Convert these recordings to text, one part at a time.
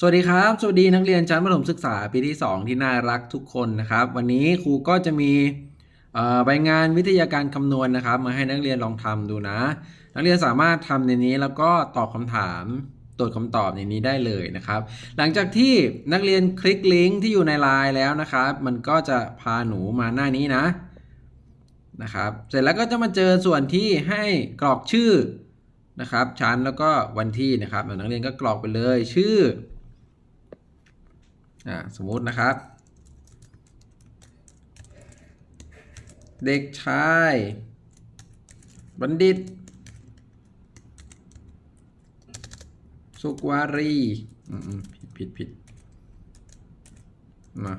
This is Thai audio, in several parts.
สวัสดีครับ สวัสดีนักเรียนชั้นประถมศึกษาปีที่ 2 ที่น่ารักทุกคนนะครับ วันนี้ครูก็จะมีใบงานวิทยาการคำนวณนะครับ มาให้นักเรียนลองทำดูนะ นักเรียนสามารถทำในนี้แล้วก็ตอบคำถามตรวจคำตอบในนี้ได้เลยนะครับ หลังจากที่นักเรียนคลิกลิงก์ที่อยู่ในไลน์แล้วนะครับ มันก็จะพาหนูมาหน้านี้นะนะครับ เสร็จแล้วก็จะมาเจอส่วนที่ให้กรอกชื่อนะครับชั้นแล้วก็วันที่นะครับนักเรียนก็กรอกไปเลยชื่อ อ่าสมมุตินะครับ เด็กชาย บัณฑิต สุกวารีอืมผิดผิดผิดมา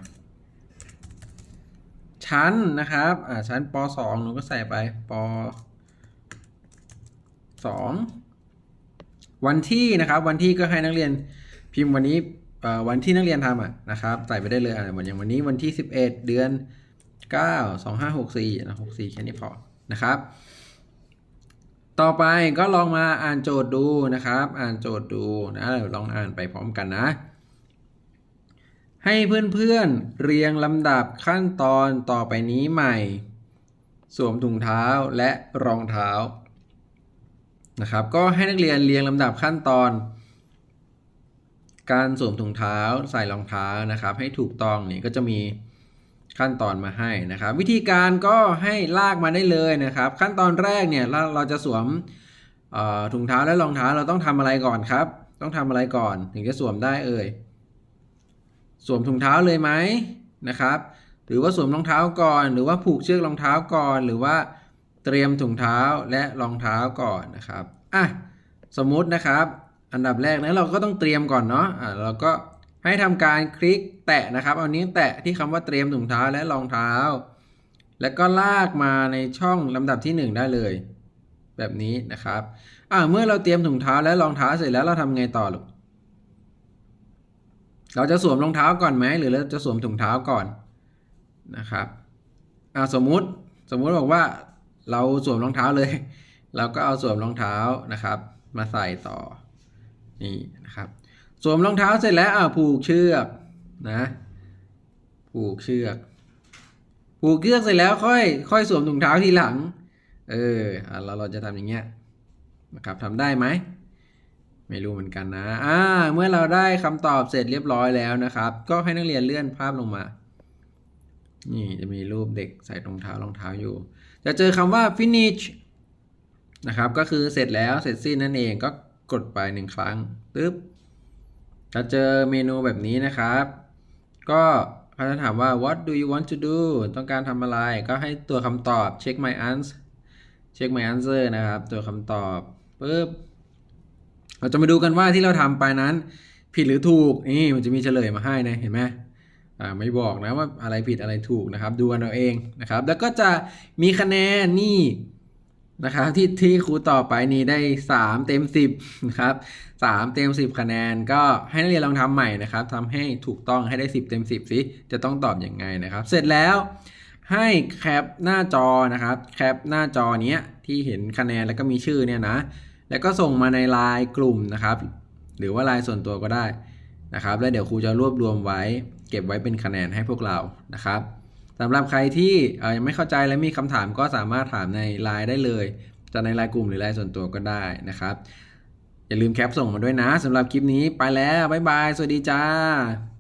ชั้นนะครับ อ่า ชั้นปสองหนูก็ใส่ไปปสองวันที่นะครับ วันที่ก็ให้นักเรียนพิมพ์วันนี้ วันที่นักเรียนทำอะนะครับใส่ไปได้เลยอะเหมือนอย่างวันนี้วันที่ 11 เดือน 9 2564นะ64แค่นี้พอนะครับ ต่อไปก็ลองมาอ่านโจทย์ดูนะครับ อ่านโจทย์ดูนะเดี๋ยวลองอ่านไปพร้อมกันนะให้เพื่อนๆเรียงลำดับขั้นตอนต่อไปนี้ใหม่ สวมถุงเท้าและรองเท้านะครับ ก็ให้นักเรียนเรียงลำดับขั้นตอน การสวมถุงเท้าใส่รองเท้านะครับ ให้ถูกต้องนี่ก็จะมีขั้นตอนมาให้นะครับ วิธีการก็ให้ลากมาได้เลยนะครับ ขั้นตอนแรกเนี่ยเราเราจะสวมถุงเท้าและรองเท้าเราต้องทำอะไรก่อนครับ ต้องทำอะไรก่อนถึงจะสวมได้เอ่ยสวมถุงเท้าเลยไหมนะครับหรือว่าสวมรองเท้าก่อน หรือว่าผูกเชือกรองเท้าก่อน หรือว่าเตรียมถุงเท้าและรองเท้าก่อนนะครับอะสมมุตินะครับ อันดับแรกนะเราก็ต้องเตรียมก่อนเนาะอะเราก็ให้ทำการคลิกแตะนะครับ เอานิ้วแตะที่คำว่าเตรียมถุงเท้าและรองเท้า แล้วก็ลากมาในช่องลำดับที่หนึ่งได้เลย แบบนี้นะครับอ่าเมื่อเราเตรียมถุงเท้าและรองเท้าเสร็จแล้วเราทำไงต่อลูกเราจะสวมรองเท้าก่อนไหมหรือเราจะสวมถุงเท้าก่อนนะครับอ่าสมมุติสมมุติบอกว่าเราสวมรองเท้าเลย เราก็เอาสวมรองเท้านะครับ มาใส่ต่อ นี่นะครับสวมรองเท้าเสร็จแล้วอ่าผูกเชือกนะ ผูกเชือก ผูกเชือกเสร็จแล้วค่อย ค่อยสวมถุงเท้าทีหลัง เอออะเราเราจะทำอย่างเงี้ยนะครับทำได้ไหมไม่รู้เหมือนกันนะอ่าเมื่อเราได้คำตอบเสร็จเรียบร้อยแล้วนะครับ ก็ให้นักเรียนเลื่อนภาพลงมานี่จะมีรูปเด็กใส่รองเท้ารองเท้าอยู่ จะเจอคำว่า finish นะครับ ก็คือเสร็จแล้วเสร็จสิ้นนั่นเองก็ กดไปหนึ่งครั้งปึ๊บจะเจอเมนูแบบนี้นะครับ ก็เขาจะถามว่า what do you want to do ต้องการทำอะไร ก็ให้ตัวคำตอบ check my answer check my answer นะครับ ตัวคำตอบปึ๊บเราจะมาดูกันว่าที่เราทำไปนั้น ผิดหรือถูก นี่มันจะมีเฉลยมาให้นะเห็นไหมอ่าไม่บอกนะว่าอะไรผิดอะไรถูกนะครับ ดูกันเอาเองนะครับ แล้วก็จะมีคะแนนนี่ นะครับที่ที่ครูต่อไปนี่ได้ 3 เต็ม 10นะครับ3เต็ม 10 คะแนน ก็ให้นักเรียนลองทำใหม่นะครับทำให้ถูกต้องให้ได้ 10 เต็ม 10สิจะต้องตอบอยังไงนะครับ เสร็จแล้วให้แคปหน้าจอนะครับแคปหน้าจอเนี้ยที่เห็นคะแนนแล้วก็มีชื่อเนี่ยนะแล้วก็ส่งมาในไลน์กลุ่มนะครับ หรือว่าไลน์ส่วนตัวก็ได้นะครับ แล้วเดี๋ยวครูจะรวบรวมไว้ เก็บไว้เป็นคะแนนให้พวกเรานะครับ สำหรับใครที่ยังไม่เข้าใจและมีคำถามก็สามารถถามในไลน์ได้เลย จะในไลน์กลุ่มหรือไลน์ส่วนตัวก็ได้นะครับ อย่าลืมแคปส่งมาด้วยนะสำหรับคลิปนี้ไปแล้ว บ๊ายบาย สวัสดีจ้า